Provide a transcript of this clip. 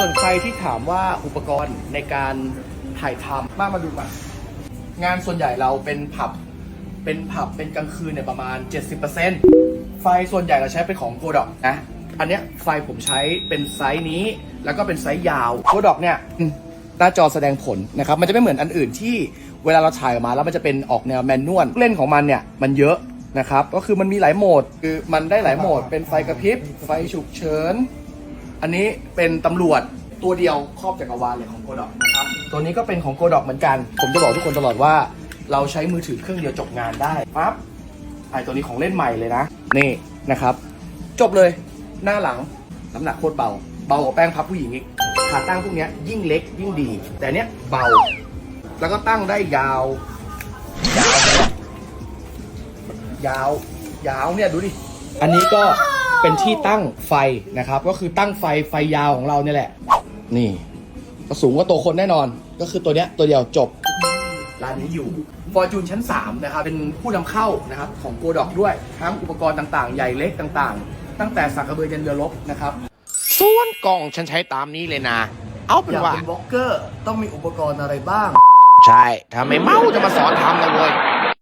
ส่วนใครที่ถามว่าอุปกรณ์ในการถ่ายทำมามาดูกันงานส่วนใหญ่เราเป็นผับ เป็นผับเป็นกลางคืนเนี่ยประมาณ 70%ไฟส่วนใหญ่เราใช้เป็นของโกดอกนะ อันเนี้ยไฟผมใช้เป็นไซส์นี้ แล้วก็เป็นไซส์ยาวโกดอกเนี่ยหน้าจอแสดงผลนะครับ มันจะไม่เหมือนอันอื่นที่เวลาเราถ่ายออกมาแล้วมันจะเป็นออกแนวแมนนวลเล่นของมันเนี่ยมันเยอะนะครับ ก็คือมันมีหลายโหมด คือมันได้หลายโหมด เป็นไฟกระพริบ ไฟฉุกเฉิน อันนี้เป็นตำรวจตัวเดียวครอบจักรวาลเลยของโกดอกนะครับ ตัวนี้ก็เป็นของโกดอกเหมือนกัน ผมจะบอกทุกคนตลอดว่า เราใช้มือถือเครื่องเดียวจบงานได้ปั๊บไอตัวนี้ของเล่นใหม่เลยนะ นี่นะครับ จบเลยหน้าหลังน้ำหนักโคตรเบา เบากว่าแป้งพับผู้หญิงอีกขาตั้งพวกนี้ยิ่งเล็กยิ่งดี แต่เนี้ยเบา แล้วก็ตั้งได้ยาว ยาวยอะยาว ยาวเนี่ยดูดิ อันนี้ก็ เป็นที่ตั้งไฟนะครับ ก็คือตั้งไฟไฟยาวของเราเนี่ยแหละ นี่ก็สูงกว่าตัวคนแน่นอน ก็คือตัวเนี้ยตัวเดียวจบร้านนี้อยู่ฟอร์จูนชั้น 3 นะครับ เป็นผู้นำเข้านะครับของโกดอกด้วย ทั้งอุปกรณ์ต่างๆ ใหญ่เล็กต่างๆ ตั้งแต่สักกระเบือยันเรือรบนะครับ ส่วนกล่องฉันใช้ตามนี้เลยนะ เอาเป็อนยากว่าเป็นบล็อกเกอร์ต้องมีอุปกรณ์อะไรบ้าง ใช่ ถ้าไม่เมาจะมาสอนทำนะเว้ย